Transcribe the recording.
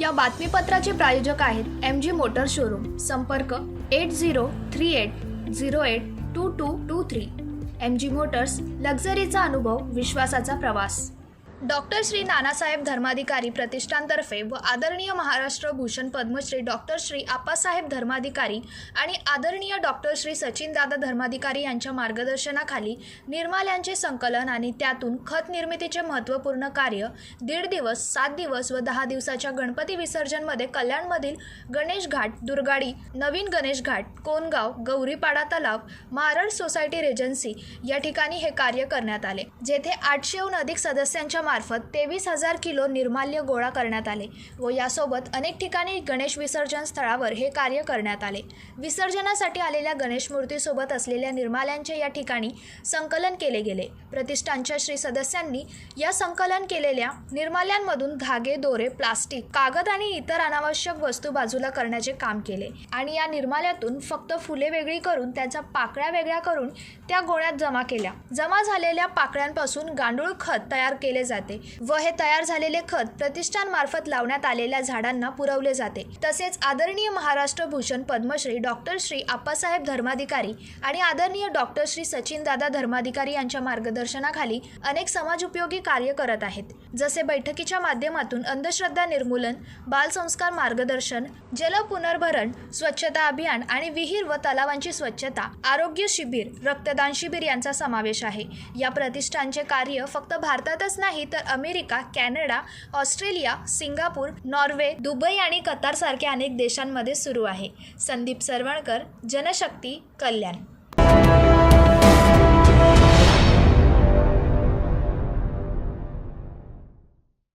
या बातमीपत्राचे प्रायोजक आहेत एम जी मोटर शोरूम संपर्क eight zero three eight zero eight two two two three M G motors लक्झरीचा अनुभव विश्वासाचा प्रवास. डॉक्टर श्री नानासाहेब धर्माधिकारी प्रतिष्ठानतर्फे व आदरणीय महाराष्ट्र भूषण पद्मश्री डॉक्टर श्री आप्पासाहेब धर्माधिकारी आणि आदरणीय डॉक्टर श्री सचिनदादा धर्माधिकारी यांच्या मार्गदर्शनाखाली निर्माल्यांचे संकलन आणि त्यातून खत निर्मितीचे महत्त्वपूर्ण कार्य दीड दिवस सात दिवस व दहा दिवसाच्या गणपती विसर्जनमध्ये कल्याणमधील गणेश घाट दुर्गाडी नवीन गणेश घाट कोनगाव गौरीपाडा तलाव महाराज सोसायटी रेजन्सी या ठिकाणी हे कार्य करण्यात आले जेथे आठशेहून अधिक सदस्यांच्या मार्फत तेवीस हजार किलो निर्माल्य गोळा करण्यात आले व यासोबत अनेक ठिकाणी गणेश विसर्जन स्थळावर हे कार्य करण्यात आले. विसर्जनासाठी आलेल्या गणेश मूर्तीसोबत असलेल्या निर्माल्यांचे या ठिकाणी संकलन केले गेले. प्रतिष्ठानच्या श्री सदस्यांनी या संकलन केलेल्या निर्माल्यांमधून धागे दोरे प्लास्टिक कागद आणि इतर अनावश्यक वस्तू बाजूला करण्याचे काम केले आणि या निर्माल्यातून फक्त फुले वेगळी करून त्यांच्या पाकळ्या वेगळ्या करून त्या गोळ्यात जमा केल्या. जमा झालेल्या पाकळ्यांपासून गांडूळ खत तयार केले जाते जाते. व हे तयार झालेले खत प्रतिष्ठानमार्फत लावण्यात आलेल्या झाडांना पुरवले जाते. तसेच आदरणीय महाराष्ट्र भूषण पद्मश्री डॉक्टर श्री आप्पासाहेब धर्माधिकारी आणि आदरणीय डॉक्टर श्री सचिनदादा धर्माधिकारी यांच्या मार्गदर्शनाखाली अनेक समाजोपयोगी कार्य करत आहेत. जसे बैठकीच्या माध्यमातून अंधश्रद्धा निर्मूलन बालसंस्कार मार्गदर्शन जल पुनर्भरण स्वच्छता अभियान आणि विहीर व तलावांची स्वच्छता आरोग्य शिबिर रक्तदान शिबिर यांचा समावेश आहे. या प्रतिष्ठानचे कार्य फक्त भारतातच नाही तर America Canada Australia Singapore Norway Dubai आणि कतारसारख्या अनेक देशांमध्ये सुरू आहे. संदीप सरवणकर जनशक्ती कल्याण.